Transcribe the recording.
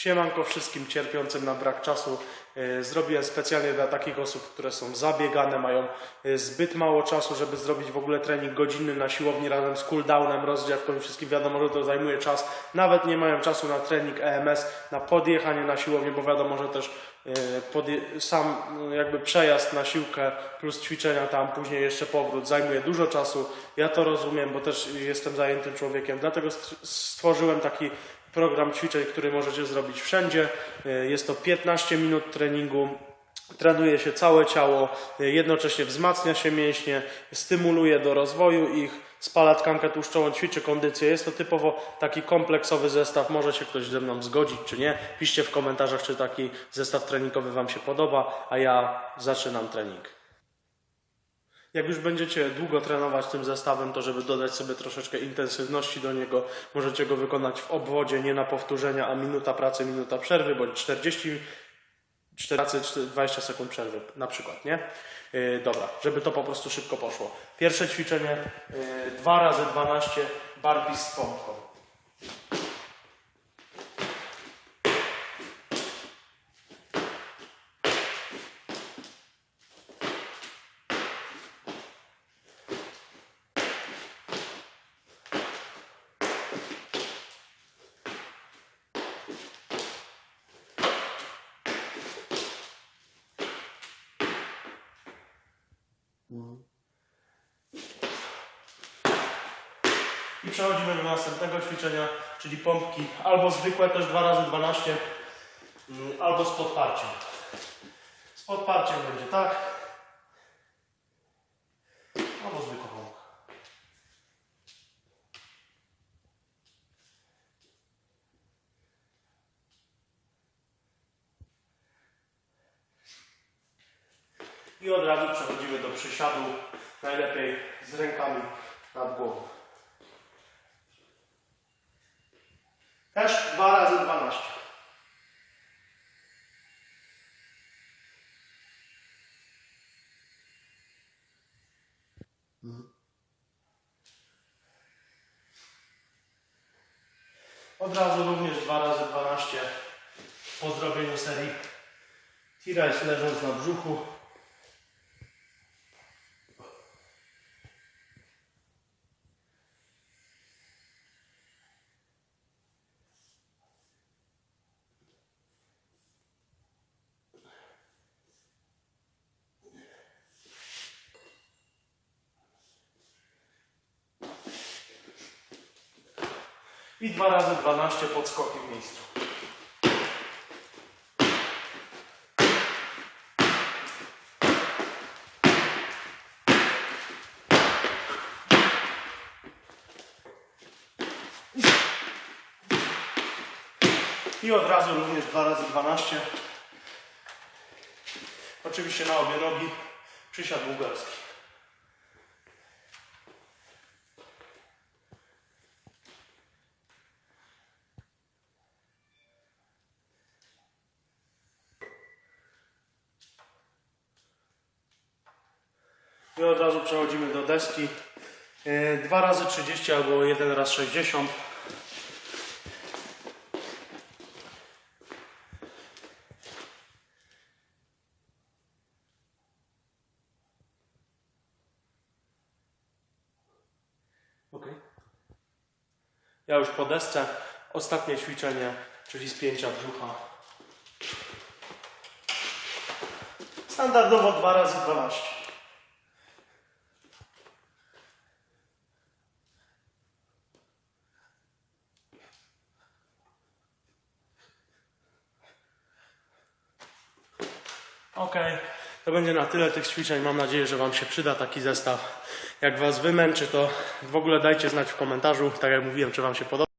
Siemanko wszystkim cierpiącym na brak czasu. E, Zrobiłem specjalnie dla takich osób, które są zabiegane, mają e, zbyt mało czasu, żeby zrobić w ogóle trening godzinny na siłowni razem z cooldownem, rozgrzewką i wszystkim. Wiadomo, że to zajmuje czas. Nawet nie mają czasu na trening EMS, na podjechanie na siłownię, bo wiadomo, że też e, sam jakby przejazd na siłkę plus ćwiczenia tam, później jeszcze powrót zajmuje dużo czasu. Ja to rozumiem, bo też jestem zajętym człowiekiem, dlatego st- stworzyłem taki program ćwiczeń, który możecie zrobić wszędzie. E, Jest to 15 minut treningu. Trenuje się całe ciało, e, jednocześnie wzmacnia się mięśnie, stymuluje do rozwoju ich, spala tkankę tłuszczową, ćwiczy kondycję. Jest to typowo taki kompleksowy zestaw. Może się ktoś ze mną zgodzić, czy nie. Piszcie w komentarzach, czy taki zestaw treningowy Wam się podoba, a ja zaczynam trening. Jak już będziecie długo trenować tym zestawem, to żeby dodać sobie troszeczkę intensywności do niego, możecie go wykonać w obwodzie, nie na powtórzenia, a minuta pracy, minuta przerwy, bądź 40 4 pracy, 20 sekund przerwy na przykład, nie? Yy, dobra, żeby to po prostu szybko poszło. Pierwsze ćwiczenie, yy, 2 razy 12 burpees z pompką. I przechodzimy do następnego ćwiczenia, czyli pompki. Albo zwykłe, też 2 razy 12 mm, albo z podparciem. Z podparciem będzie tak, albo zwykła I od razu przechodzimy do przysiadu, najlepiej z rękami nad głową. Też 2 razy 12. Od razu również 2 razy 12 po zrobieniu serii T-Rise leżąc na brzuchu. I 2 razy 12 podskoki w miejscu. I od razu również 2 razy 12. Oczywiście na obie nogi. Przysiad bułgarski. I od razu przechodzimy do deski. 2 razy 30 albo 1 raz 60. Ok. Ja już po desce. Ostatnie ćwiczenie, czyli spięcia brzucha. Standardowo 2 razy 12. Ok, to będzie na tyle tych ćwiczeń. Mam nadzieję, że Wam się przyda taki zestaw. Jak Was wymęczy, to w ogóle dajcie znać w komentarzu, tak jak mówiłem, czy Wam się podoba.